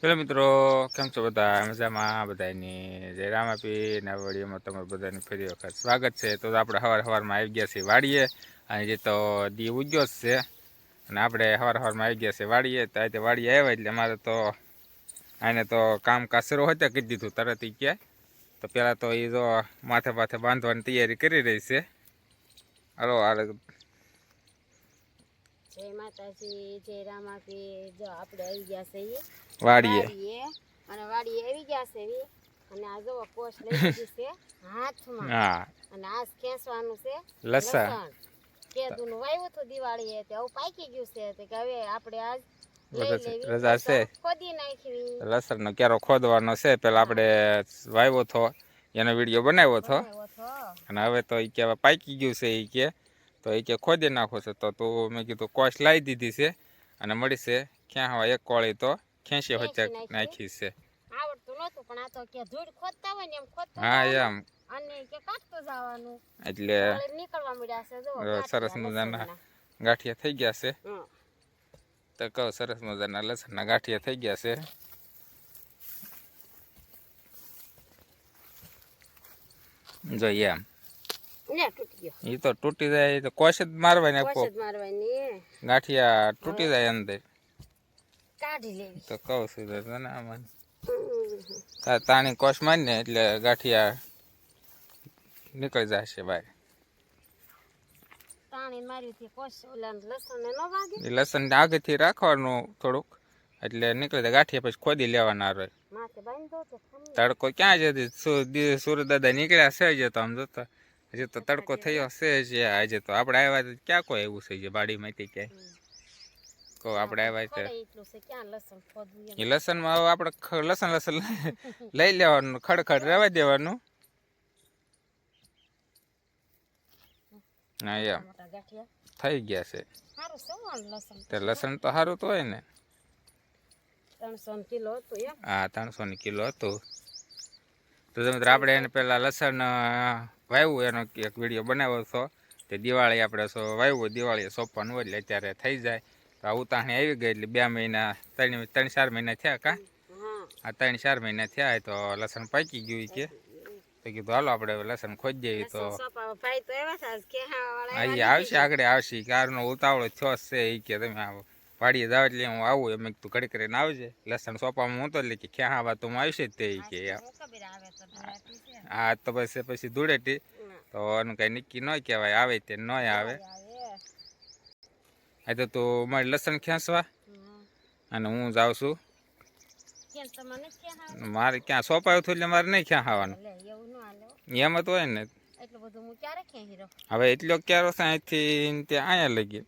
પેલો મિત્રો, કેમ છો બધા? મજામાં? બધાની જય રામાપી ને વડીઓમાં તમારું બધાની ફરી વખત સ્વાગત છે. તો આપણે સવાર સવારમાં આવી ગયા છીએ વાડીએ. અને જે તો દી ઉગ્યો જ છે. અને આપણે સવાર સવારમાં આવી ગયા છીએ વાડીએ. તો આજે વાડીએ આવ્યા એટલે મારે તો આને તો કામ કાસરો હતા કીધી દીધું તરત એ કે તો પહેલાં તો એ જો માથે માથે બાંધવાની તૈયારી કરી રહી છે. હાલો, હાલ જય માતાજી જય રામાપી જો આપણે આવી ગયા છે વાડીએ. અને વાડીએ આવી ગયા છે અને આ જો કોશ લઈ લીધી છે હાથમાં. હા. અને આ ખેંચવાનું છે લસણ. વાવ્યું હતું દિવાળીએ તે હવે પાકી ગયું છે તે હવે આપણે આજ રજા- છે. નાખવી. લસણનો ક્યારો ખોદવાનો છે પેલા આપણે વાવ્યો હતો એનો વીડિયો બનાવ્યો હતો. અને હવે તો એ કે પાકી ગયું છે એ કે તો એ કે ખોદી નાખો છે. તો તું મેં કીધું કોશ લાવી દીધી છે અને મળી છે. ક્યાં હવે એક કોળી તો ખેંચી વચ્ચે નાખી. છે. હા એમ. એટલે સરસ મજાના ગાંઠિયા થઈ ગયા છે. તો કહો સરસ મજાના લસણના ગાંઠિયા થઈ ગયા છે. જોઈએ એમ એ તો તૂટી જાય તો કોશ જ મારવાની આપો ગાંઠિયા તૂટી જાય અંદર. તો કહું છું તને આમાં. તાણી કોશ મારીને એટલે ગાંઠિયા નીકળી જશે બહાર. મારી લસણ ને ન આગળથી રાખવાનું થોડુંક એટલે નીકળી જાય. ગાંઠિયા પછી ખોદી લેવાના ખમી. તડકો ક્યાં છે? સુરત દાદા નીકળ્યા છે તો આમ જોતા. હજી તો તડકો થયો હશે જ આજે તો આપણે આવ્યા તો ક્યાં કોઈ એવું છે જે બાડીમાંથી ક્યાંય કો આપણે આવ્યા છે. એ લસણમાં હવે આપણે લસણ લસણ લઈ- લેવાનું ખડખડ રહેવા દેવાનું. હા મોટા થઈ ગયા છે. લસણ? તે લસણ તો સારું તો હોય ને. ત્રણસો કિલો હતું હા ત્રણસો ની કિલો હતું. તો તમે આપણે એને પેલા લસણ વાવ્યું એનો એક વીડિયો બનાવ્યો છો તે દિવાળી આપણે સો વાવ્યું દિવાળી સોંપવાનું હોય એટલે અત્યારે થઈ જાય. તો આ ઉતાણી આવી ગઈ એટલે બે મહિના ત્રણ ત્રણ ચાર મહિના થયા કા? આ ત્રણ ચાર મહિના થયા તો લસણ પાકી ગયું કે. તો કીધું હાલો આપણે લસણ ખોજ જઈએ તો. આવશે આગળ આવશે. કારનો ઉતાવળો થયો છે એ કે તમે આવો. વાડીએ જાવ એટલે હું આવું એમ તું ઘડી કરીને આવજે. લસણ સોપામાં હું તો એટલે કે ક્યાં આવા તો આવશે તે કે હા તો આ તો પછી પછી ધૂળેટી. તો એનું કઈ નક્કી ન કહેવાય આવે તે ન આવે. આ તો તું મારે લસણ ખેંચવા અને હું જાઉં છું. મારે ક્યાં સોપાયું હતું એટલે મારે નહીં ક્યાં આવવાનું લે એવું ન હાલે. હો. એમ જ હોય ને. હવે એટલો ક્યારો અહીંથી ત્યાં અહીંયા લગી.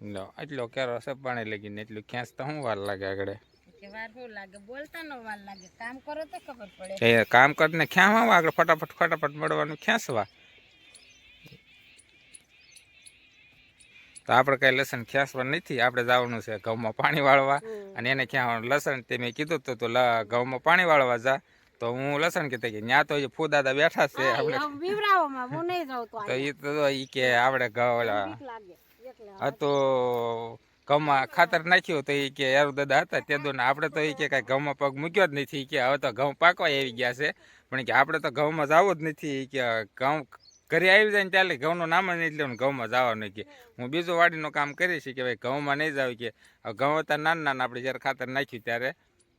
લો એટલો કેરો છે પાણી લગીને એટલું ખેંચતા શું વાર લાગે આગળ? કે વાર શું લાગે બોલતા નો વાર લાગે. કામ કરો તો ખબર પડે. એ કામ કરીને ખેંચવા આગળ ફટાફટ ફટાફટ મળવાનું ખેંચવા. તો આપણે કઈ લસણ ખેંચવા નથી આપણે જવાનું છે ઘઉંમાં પાણી વાળવા. અને એને ક્યાં લસણ તે મેં કીધું હતું તો ઘઉંમાં પાણી વાળવા જા. તો હું લસણ કીધું કે ત્યાં તો એ ફૂદાદા બેઠા છે આપણે તો એ તો એ કે આપણે ઘઉં એટલે હતો ઘઉંમાં ખાતર નાખ્યું તો એ કે યાર દાદા હતા તે દો આપણે તો એ કે કાંઈ ઘઉંમાં પગ મૂક્યો જ નથી કે હવે તો ઘઉં પાકવા આવી ગયા છે. પણ કે આપણે તો ઘઉંમાં જવું જ નથી કે ઘઉં ઘરે આવી જાય ને ત્યારે ઘઉંનું નામ જ નહીં લેવું ઘઉંમાં જવાનું કે. હું બીજું વાડીનું કામ કરીશ કે ભાઈ ઘઉંમાં નહીં જાવ કે. ઘઉં હતા નાના નાના આપણે જ્યારે ખાતર નાખ્યું ત્યારે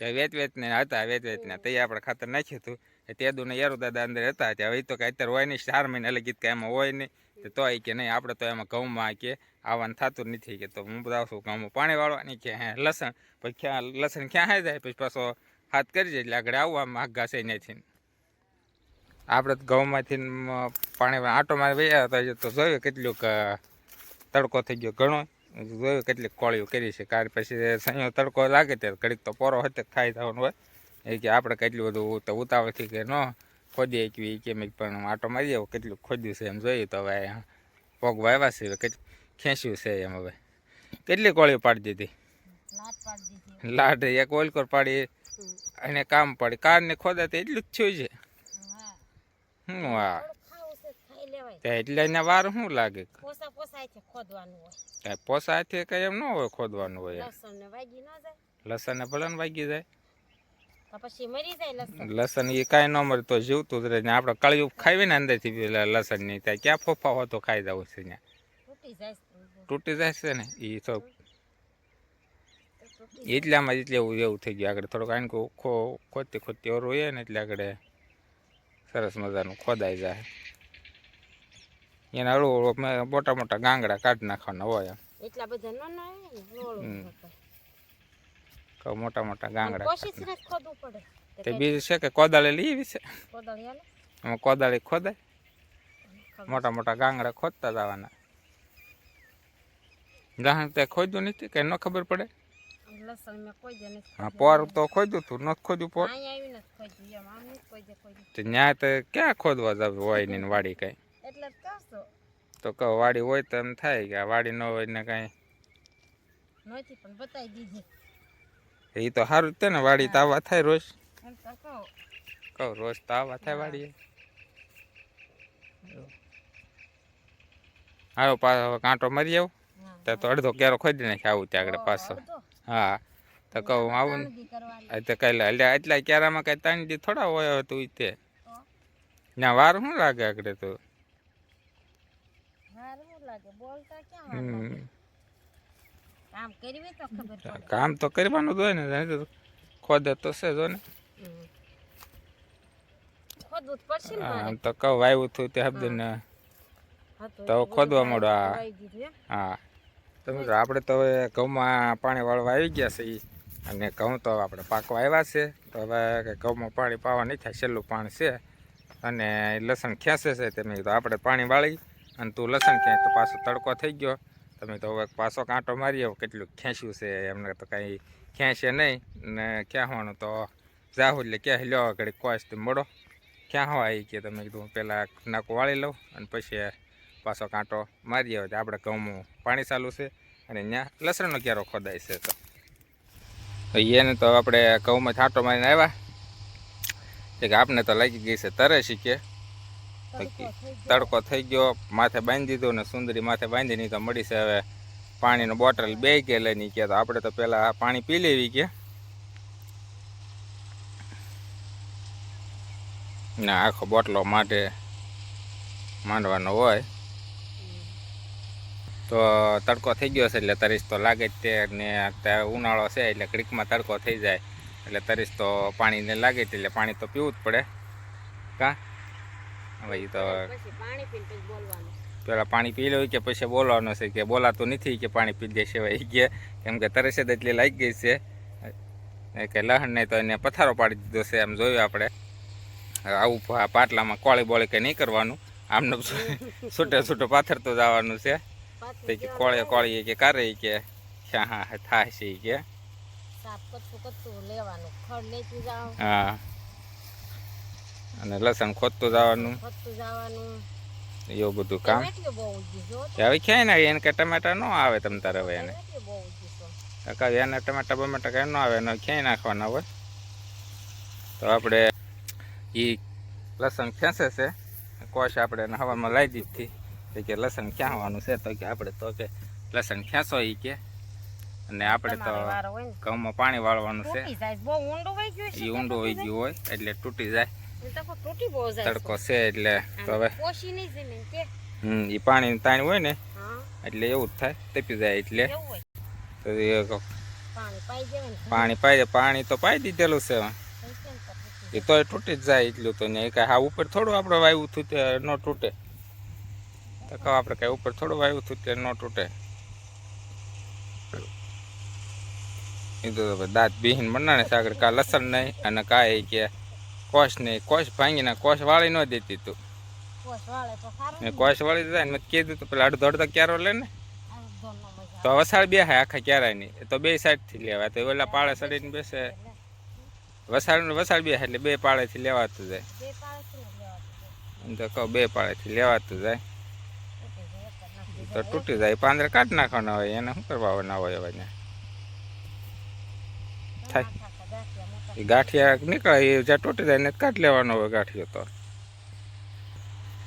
વેત વેચને હતા વેચ વેચને તૈયાર આપણે ખાતર નાખ્યું હતું. તે દુને યારો દાદા અંદર હતા ત્યાં. હવે તો કે અત્યારે હોય નહીં, ચાર મહિના એટલે ગીત કે એમાં હોય નહીં. તો તો એ કે નહીં, આપણે તો એમાં ઘઉંમાં કે આવવાનું થતું નથી કે તો હું બધા છું ઘઉંમાં પાણી વાળવાની કે હે, લસણ. પછી ક્યાં, લસણ ક્યાં જાય? પછી પાછો હાથ કરી જાય એટલે આગળ આવવામાં આગ ઘાસે નથી આપણે તો ઘઉંમાંથી પાણી આંટો મારી વયા હતા તો જોયું કેટલુંક તડકો થઈ ગયો ઘણો. જોયું કેટલીક કોળીઓ કરી છે. કાર પછી સંયો તડકો લાગે ત્યારે ઘડીક તો પોરો હતે ખાઈ જવાનું હોય. એ કે આપણે કેટલું બધું તો ઉતાવળથી કે ન ખોદી એકવી કે મેં પણ આટો મારી આવો કેટલું ખોદ્યું છે એમ જોયું તો હવે પગ વાવ્યા છે કેટલું ખેંચ્યું છે એમ હવે. કેટલી કોળીઓ પાડી દીધી? લાટ એક ઓલકોર પાડી. અને કામ પડી કારને ખોદા તો એટલું જ થયું છે. હું. તે એટલે એના વાર શું લાગે? પોસા પોસાય છે ખોદવાનું હોય. કાંઈ એમ ન હોય ખોદવાનું હોય. લસણ ને ભલે વાગી જાય. લસણ. એ કાંઈ ન મળે તો જીવતું જ રહે. ને આપણે કળિયું ખાવી ને અંદરથી પેલા લસણની ત્યાં ક્યાં ફોફા હોતો ખાઈ જવું છે ત્યાં. તૂટી જાય છે. ને? એ તો એટલામાં જ એટલે એવું એવું થઈ ગયું. આગળ થોડુંક આને ખો ખોદતી ખોદતી ઓરું હોય ને એટલે આગળ સરસ મજાનું ખોદાઈ જાય. એના હળવું મોટા મોટા ગાંગડા કાઢી નાખવાના હોય એટલા બધા ન ના આવે ને નોળું હમ. થતા. કહું મોટા મોટા ગાંગડા તો બીજું છે કે કોદાળી લઈ આવી છે? એમાં કોદાળી ખોદાય. મોટા મોટા ગાંગડા ખોદતા જવાના. ગાહણ તે ખોદ્યું નથી કે ન ખબર પડે? હા પોર તો ખોદ્યું તું નથી ખોદ્યું પોર? દે. તો ક્યાં ખોદવા જાવ હોય ને વાડી કઈ. તો કહો વાડી હોય તો એમ થાય કે વાડી ન હોય ને કાંઈ. નથી પણ બતાવી દીધી. એ તો સારું જ તે ને વાડી તાવા થાય રોજ. કહું. રોજ તાવા થાય વાડીએ. આવ્યો પાછો કાંટો મરી આવું. ત્યાં તો અડધો કેરો ખોદી નાખે આવું ત્યાં આગળ પાછો. હા. તો કહું આવું તો કઈ એટલે એટલા કેરામાં કઈ ત્રણ દી થોડા હોય તું તે. ના વાર શું લાગે આગળ તો? હમ. કામ કરવી તો ખબર કામ તો કરવાનું જ હોય ને ખોદે તો છે જો ને. ખોદવું પડશે ને આમ તો કહું આવ્યું હતું તે હબદે ને તો તો ખોદવા મળો. હા. તો મિત્રો આપણે તો હવે ઘઉંમાં પાણી વાળવા આવી ગયા છે ઈ. અને ઘઉં તો આપણે પાકવા આવ્યા છે. તો હવે ઘઉંમાં પાણી પાવા નહીં થાય છેલ્લું પાણી છે. અને લસણ ખેંચે છે તમે તો આપણે પાણી વાળી અને તું લસણ ખેંચ તો પાછો તડકો થઈ ગયો. તમે તો હવે પાછો કાંટો મારી આવો કેટલું ખેંચ્યું છે, એમને તો કાંઈ ખેંચે નહીં. ને ક્યાં તો જાહુ એટલે ક્યાં લ્યો ઘડી કોસ્ટ મળો. ક્યાં હોય આવી કે તમે કીધું પહેલાં નાકું વાળી લઉં અને પછી પાછો કાંટો મારી આવે આપણે ઘઉંમાં પાણી ચાલુ છે અને ત્યાં લસણનો ક્યારો ખોદાય છે તો. એને તો આપણે ઘઉંમાં છાંટો મારીને આવ્યા. એટલે આપને તો લાગી ગઈ છે તરે શીખે તડકો થઈ ગયો. માથે બાંધી દીધો ને સુંદરી માથે બાંધી નહીં તો મળી છે હવે પાણીનો બોટલ બે કે લઈને કે તો આપણે તો પહેલાં પાણી પી લેવી કે. ને આખો બોટલો માટે માંડવાનો હોય. તો તડકો થઈ ગયો છે એટલે તરીસ તો લાગે જ તે ને અત્યારે ઉનાળો છે એટલે ક્રિકમાં તડકો થઈ જાય. એટલે તરીસ તો પાણીને લાગે જ એટલે પાણી તો પીવું જ પડે. કા? હવે ઈ તો પેલા પાણી પી લેવું કે પછી બોલવાનું છે કે બોલાતું નથી કે પાણી પી દેશે ભાઈ કે. કેમ કે તરસે જ એટલી લાગી ગઈ છે. કે લહણ નહીં તો એને પથારો પાડી દીધો છે એમ જોયું આપણે. આવું પાટલામાં કોળી બોળી કે નહીં કરવાનું. આમને છૂટે છૂટો પાથરતો જવાનું છે. પાછું તે કે કોળે. કોળી કે કારે કે હા હા થાય છે કે. હા. અને લસણ ખોદતું જવાનું. એવું બધું કામ. હવે ક્યાંય ના એને કે ટમેટા ન આવે તમ તારે હવે એને. કાકા એને ટમેટા બમેટા કાંઈ ન આવે એને ક્યાંય નાખવાના હોય. તો આપણે એ લસણ ખેંચે છે. કોશ આપણે એને હવામાં લાવી દીધી તો કે લસણ ખેંચવાનું છે? તો કે આપણે તો કે લસણ ખેંચો એ કે. અને આપણે તો ઘઉંમાં પાણી વાળવાનું છે. એ ઊંડું હોય ગયું હોય એટલે તૂટી જાય. તડકો છે એટલે તો હવે નહીં હમ એ પાણી તાણ હોય ને એટલે એવું જ થાય તપી જાય એટલે. તો પાણી પાઈ પાણી તો પાઈ દીધેલું છે એ તો તૂટી જ જાય એટલું તો ને કાંઈ હા ઉપર થોડું આપણે વાયુ થયું તે ન તૂટે. તો કહો આપણે કાંઈ ઉપર થોડું વાયુ થયું તે ન તૂટે. એ તો દાંત બિહીન બનાણે છે આગળ કા લસણ નહીં અને કાંઈ કે કોશ નહીં કોશ ભાંગીને કોશ વાળી ન દેતી તું જાય. ને ને. કોશ વાળી દીધા ને મેં કીધું તો પેલા અડધો અડધો ક્યારો લે ને તો વસાળ બે હાય આખા ક્યારાની એ તો બે સાઈડથી લેવાય તો ઓલા પાળે સડીને બેસે. વસાળ ને વસાળ બે એટલે બે પાળેથી લેવાતું જાય બે પાળેથી ને લેવાતું એમ તો કહું બે પાળેથી લેવાતું જાય જાય. જાય તો તૂટી જાય પાંદરે કાઢ નાખવાના હોય એને શું કરવાના હોય હવે ને થાય. એ ગાંઠિયા નીકળે, એ જ્યાં તૂટી જાય ને કાઢ લેવાનો હોય ગાંઠિયો તો.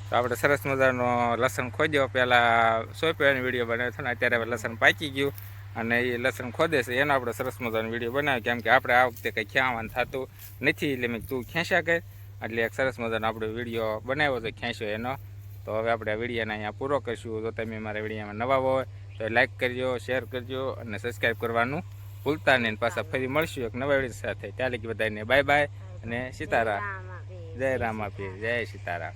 તો આપણે સરસ મજાનો લસણ ખોદ્યો. પહેલાં સોંપ્યાની વીડિયો બનાવ્યો હતો ને, અત્યારે હવે લસણ પાકી ગયું અને એ લસણ ખોદે છે. એનો આપણે સરસ મજાનો વીડિયો બનાવ્યો, કેમ કે આપણે આ વખતે કંઈ ખ્યાવાનું થતું નથી. એટલે મેં તું ખેંચ્યા કે એટલે એક સરસ મજાનો આપણે વીડિયો બનાવ્યો છે, ખેંચ્યો એનો. તો હવે આપણે આ વિડીયોને અહીંયા પૂરો કરીશું. જો તમે મારા વિડીયોમાં નવા હોય, તો લાઇક કરજો, શેર કરજો અને સબસ્ક્રાઈબ કરવાનું ભૂલતા નહીં. પાછા ફરી મળશું એક નવા વીડિયો સાથે. ત્યાં લગી બધાને બાય બાય અને સીતારામ. જય રામ આપી. જય સીતારામ.